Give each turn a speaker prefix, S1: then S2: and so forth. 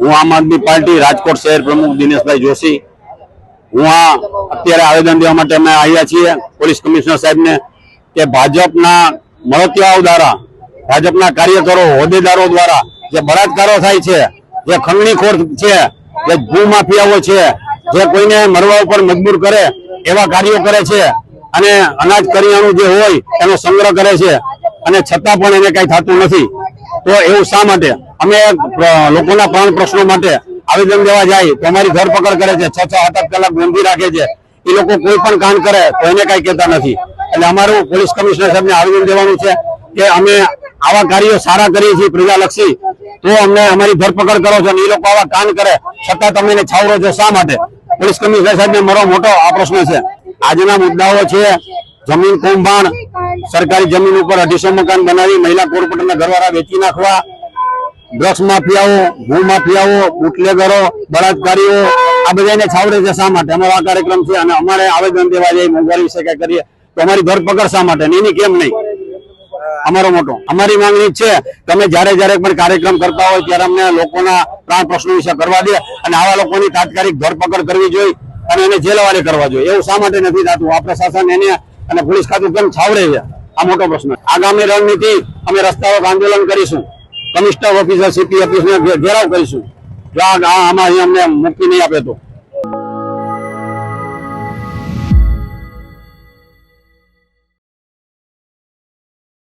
S1: હું આમ આદમી પાર્ટી રાજકોટ શહેર પ્રમુખ દિનેશભાઈ જોશી. હું આ અત્યારે આવેદન દેવા માટે અમે આવ્યા છીએ પોલીસ કમિશનર સાહેબને કે ભાજપના મળતિયાઓ દ્વારા, ભાજપના કાર્યકરો, હોદ્દેદારો દ્વારા જે બળાત્કારો થાય છે, જે ખંગણીખોર છે, જે ભૂમાફિયાઓ છે, જે કોઈને મરવા ઉપર મજબૂર કરે એવા કાર્યો કરે છે અને અનાજ કરિયાણું જે હોય એનો સંગ્રહ કરે છે અને છતાં પણ એને કઈ થતું નથી. તો એવું શા માટે? અમે લોકોના પ્રાણ પ્રશ્નો માટે આવેદન દેવા જાય તો અમારી ધરપકડ કરે છે. છ છ આઠ આઠ કલાક બંધી રાખે છે. એ લોકો કોઈ પણ કામ કરે તો એને કઈ કહેતા નથી. એટલે અમારું પોલીસ કમિશનર સાહેબને આવેદન દેવાનું છે કે અમે આવા કાર્યો સારા કરીએ છીએ પ્રજાલક્ષી. તો અમને અમારી ધરપકડ કરો છો અને એ લોકો આવા કાન કરે છતાં તમે એને છાવરો છો શા માટે? પોલીસ કમિશનર સાહેબને મારો મોટો આ પ્રશ્ન છે. આજના મુદ્દાઓ છે, જમીન કૌભાંડ સરકારી જમીન ઉપર અઢીસો મકાન બનાવી, મહિલા કોર્પોરેટરના ઘરવાળા વેચી નાખવા ડ્રગ્સ માફિયાઓ ભૂ માફિયાઓ, બુટલેગરો, બળાત્કારીઓ, આ બધાને છાવરે છે શા માટે? અમારો આ કાર્યક્રમ છે અને અમારે આવેદન દેવા જઈએ મોંઘવારી વિશે કઈ કરીએ તો અમારી ધરપકડ શા માટે? એની કેમ નહીં? અમારો મોટો. અમારી માંગણી છે, તમે જ્યારે જયારે પણ કાર્યક્રમ કરતા હોય ત્યારે અમને લોકોના પ્રાણ પ્રશ્નો વિશે કરવા દે અને આવા લોકોની તાત્કાલિક ધરપકડ કરવી જોઈએ અને એને જેલવાળે કરવા જોઈએ. એવું શા માટે નથી થતું? આ પ્રશાસન એને અને પોલીસ ખાતું કેમ છાવરે છે? આ મોટો પ્રશ્ન આગામી રણનીતિ અમે રસ્તાઓ આંદોલન કરીશું. કમિશનર ઓફિસર સીપી ઓફિસને ઘેરાવ કરીશું. જો આ આમાં અમને મુક્તિ નહીં આપે તો.